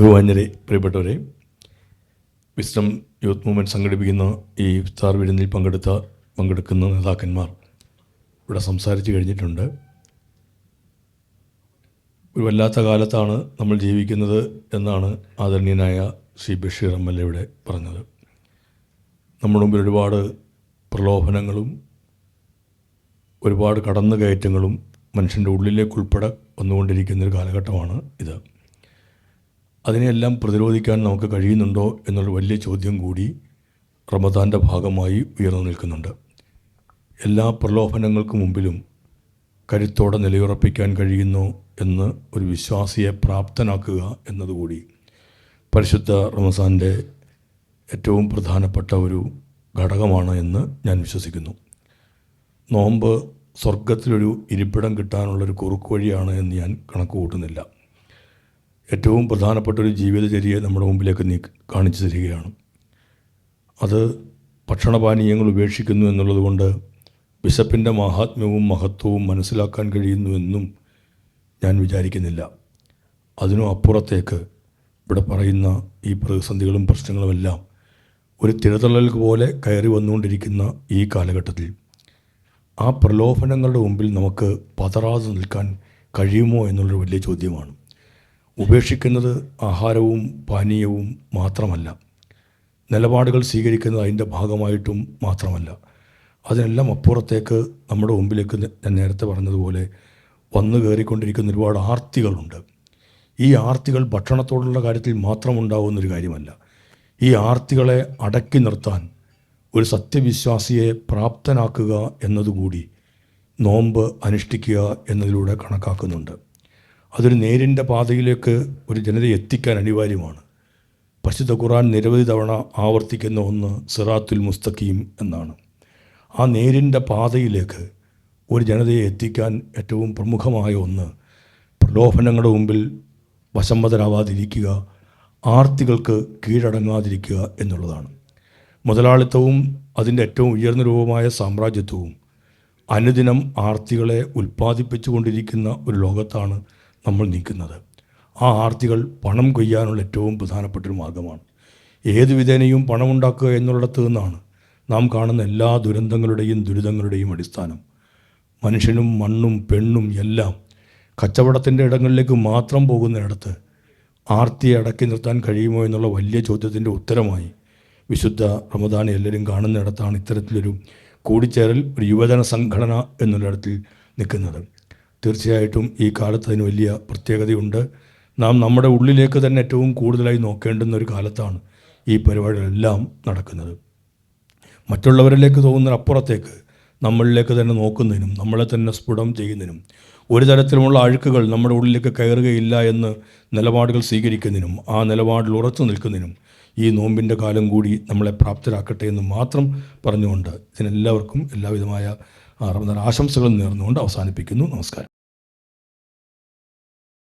ബഹുമാന്യരെ പ്രിയപ്പെട്ടവരെ wisdom youth movement സംഘടിപ്പിക്കുന്ന ഈ സ്റ്റാർ വിരുന്നിൽ പങ്കെടുത്ത പങ്കെടുക്കുന്ന നേതാക്കന്മാർ ഇവിടെ സംസാരിച്ചു കഴിഞ്ഞിട്ടുണ്ട്. ഒരു വല്ലാത്ത കാലത്താണ് നമ്മൾ ജീവിക്കുന്നത് എന്നാണ് ആദരണീയനായ Shri Basheer M L A ഇവിടെ പറഞ്ഞത്. നമ്മുടെ മുമ്പിൽ ഒരുപാട് പ്രലോഭനങ്ങളും ഒരുപാട് കടന്നുകയറ്റങ്ങളും മനുഷ്യന്റെ ഉള്ളിലേക്ക് ഉൾപ്പെടെ വന്നുകൊണ്ടിരിക്കുന്നൊരു കാലഘട്ടമാണ് ഇത്. അതിനെയെല്ലാം പ്രതിരോധിക്കാൻ നമുക്ക് കഴിയുന്നുണ്ടോ എന്നുള്ള വലിയ ചോദ്യം കൂടി റമദാന്റെ ഭാഗമായി ഉയർന്നു നിൽക്കുന്നുണ്ട്. എല്ലാ പ്രലോഭനങ്ങൾക്ക് മുമ്പിലും കരുത്തോടെ നിലയുറപ്പിക്കാൻ കഴിയുന്നു എന്ന് ഒരു വിശ്വാസിയെ പ്രാപ്തനാക്കുക എന്നതുകൂടി പരിശുദ്ധ റമസാന്റെ ഏറ്റവും പ്രധാനപ്പെട്ട ഒരു ഘടകമാണ് എന്ന് ഞാൻ വിശ്വസിക്കുന്നു. നോമ്പ് സ്വർഗത്തിലൊരു ഇരിപ്പിടം കിട്ടാനുള്ളൊരു കുറുക്കുവഴിയാണ് എന്ന് ഞാൻ കണക്ക് കൂട്ടുന്നില്ല ഏറ്റവും പ്രധാനപ്പെട്ട ഒരു ജീവിതചര്യയെ നമ്മുടെ മുമ്പിലേക്ക് നീ കാണിച്ചു തരികയാണ്. അത് ഭക്ഷണപാനീയങ്ങൾ ഉപേക്ഷിക്കുന്നു എന്നുള്ളതുകൊണ്ട് വിശപ്പിന്റെ മഹാത്മ്യവും മഹത്വവും മനസ്സിലാക്കാൻ കഴിയുന്നു എന്നും ഞാൻ വിചാരിക്കുന്നില്ല. അതിനും അപ്പുറത്തേക്ക് ഇവിടെ പറയുന്ന ഈ പ്രതിസന്ധികളും പ്രശ്നങ്ങളുമെല്ലാം ഒരു തിരതള്ളൽ പോലെ കയറി വന്നുകൊണ്ടിരിക്കുന്ന ഈ കാലഘട്ടത്തിൽ ആ പ്രലോഭനങ്ങളുടെ മുമ്പിൽ നമുക്ക് പതറാതെ നിൽക്കാൻ കഴിയുമോ എന്നുള്ളൊരു വലിയ ചോദ്യമാണ്. ഉപേക്ഷിക്കുന്നത് ആഹാരവും പാനീയവും മാത്രമല്ല. നിലപാടുകൾ സ്വീകരിക്കുന്നത് അതിന്റെ ഭാഗമായിട്ടും മാത്രമല്ല. അതിനെല്ലാം അപ്പുറത്തേക്ക് നമ്മുടെ മുമ്പിലേക്ക് ഞാൻ നേരത്തെ പറഞ്ഞതുപോലെ വന്നു കയറിക്കൊണ്ടിരിക്കുന്ന ഒരുപാട് ആർത്തികളുണ്ട്. ഈ ആർത്തികൾ ഭക്ഷണത്തോടുള്ള കാര്യത്തിൽ മാത്രം ഉണ്ടാകുന്നൊരു കാര്യമല്ല. ഈ ആർത്തികളെ അടക്കി നിർത്താൻ ഒരു സത്യവിശ്വാസിയെ പ്രാപ്തനാക്കുക എന്നതുകൂടി നോമ്പ് അനുഷ്ഠിക്കുക എന്നതിലൂടെ കണക്കാക്കുന്നുണ്ട്. അതൊരു നേരിന്റെ പാതയിലേക്ക് ഒരു ജനതയെ എത്തിക്കാൻ അനിവാര്യമാണ്. പരിശുദ്ധ ഖുറാൻ നിരവധി തവണ ആവർത്തിക്കുന്ന ഒന്ന് സിറാത്തുൽ മുസ്തഖീം എന്നാണ്. ആ നേരിന്റെ പാതയിലേക്ക് ഒരു ജനതയെ എത്തിക്കാൻ ഏറ്റവും പ്രമുഖമായ ഒന്ന് പ്രലോഭനങ്ങളുടെ മുമ്പിൽ വശംവതരാവാതിരിക്കുക ആർത്തികൾക്ക് കീഴടങ്ങാതിരിക്കുക എന്നുള്ളതാണ്. മുതലാളിത്തവും അതിന്റെ ഏറ്റവും ഉയർന്ന രൂപമായ സാമ്രാജ്യത്വവും അനുദിനം ആർത്തികളെ ഉൽപ്പാദിപ്പിച്ചുകൊണ്ടിരിക്കുന്ന ഒരു ലോകത്താണ് നമ്മൾ നീക്കുന്നത്. ആ ആർത്തികൾ പണം കൊയ്യാനുള്ള ഏറ്റവും പ്രധാനപ്പെട്ടൊരു മാർഗമാണ്. ഏത് വിധേനയും പണമുണ്ടാക്കുക എന്നുള്ളിടത്ത് നിന്നാണ് നാം കാണുന്ന എല്ലാ ദുരന്തങ്ങളുടെയും ദുരിതങ്ങളുടെയും അടിസ്ഥാനം. മനുഷ്യനും മണ്ണും പെണ്ണും എല്ലാം കച്ചവടത്തിന്റെ ഇടങ്ങളിലേക്ക് മാത്രം പോകുന്നിടത്ത് ആർത്തിയെ അടക്കി നിർത്താൻ കഴിയുമോ എന്നുള്ള വലിയ ചോദ്യത്തിന്റെ ഉത്തരമായി വിശുദ്ധ റമദാനെ എല്ലാവരും കാണുന്നിടത്താണ് ഇത്തരത്തിലൊരു കൂടിച്ചേരൽ ഒരു യുവജന സംഘടന എന്നുള്ളിടത്തിൽ നിൽക്കുന്നത്. തീർച്ചയായിട്ടും ഈ കാലത്ത് അതിന് വലിയ പ്രത്യേകതയുണ്ട്. നാം നമ്മുടെ ഉള്ളിലേക്ക് തന്നെ ഏറ്റവും കൂടുതലായി നോക്കേണ്ടുന്ന ഒരു കാലത്താണ് ഈ പരിപാടികളെല്ലാം നടക്കുന്നത്. മറ്റുള്ളവരിലേക്ക് തോന്നുന്നതിനപ്പുറത്തേക്ക് നമ്മളിലേക്ക് തന്നെ നോക്കുന്നതിനും നമ്മളെ തന്നെ സ്ഫുടം ചെയ്യുന്നതിനും ഒരു തരത്തിലുമുള്ള അഴുക്കുകൾ നമ്മുടെ ഉള്ളിലേക്ക് കയറുകയില്ല എന്ന് നിലപാടുകൾ സ്വീകരിക്കുന്നതിനും ആ നിലപാടിൽ ഉറച്ചു നിൽക്കുന്നതിനും ഈ നോമ്പിന്റെ കാലം കൂടി നമ്മളെ പ്രാപ്തരാക്കട്ടെ എന്ന് മാത്രം പറഞ്ഞുകൊണ്ട് ഇതിനെല്ലാവർക്കും എല്ലാവിധമായ റമദാൻ ആശംസകൾ നേർന്നുകൊണ്ട് അവസാനിപ്പിക്കുന്നു. നമസ്കാരം.